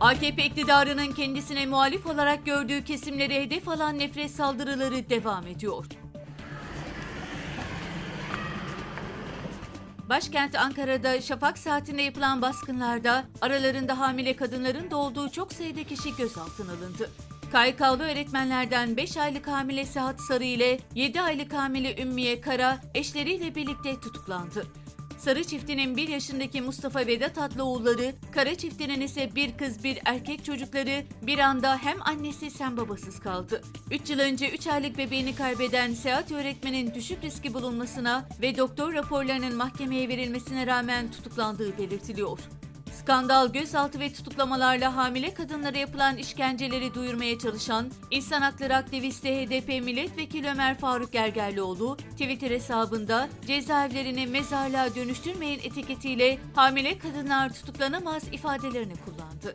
AKP iktidarının kendisine muhalif olarak gördüğü kesimleri hedef alan nefret saldırıları devam ediyor. Başkent Ankara'da şafak saatinde yapılan baskınlarda aralarında hamile kadınların da olduğu çok sayıda kişi gözaltına alındı. KYK'lı öğretmenlerden 5 aylık hamile Sehat Sarı ile 7 aylık hamile Ümmiye Kara eşleriyle birlikte tutuklandı. Sarı çiftinin 1 yaşındaki Mustafa Vedat adlı oğulları, Kara çiftinin ise bir kız bir erkek çocukları bir anda hem annesi hem babasız kaldı. 3 yıl önce 3 aylık bebeğini kaybeden Sehat öğretmenin düşük riski bulunmasına ve doktor raporlarının mahkemeye verilmesine rağmen tutuklandığı belirtiliyor. Skandal, gözaltı ve tutuklamalarla hamile kadınlara yapılan işkenceleri duyurmaya çalışan insan hakları aktivisti HDP milletvekili Ömer Faruk Gergerlioğlu Twitter hesabında cezaevlerini mezarlığa dönüştürmeyin etiketiyle hamile kadınlar tutuklanamaz ifadelerini kullandı.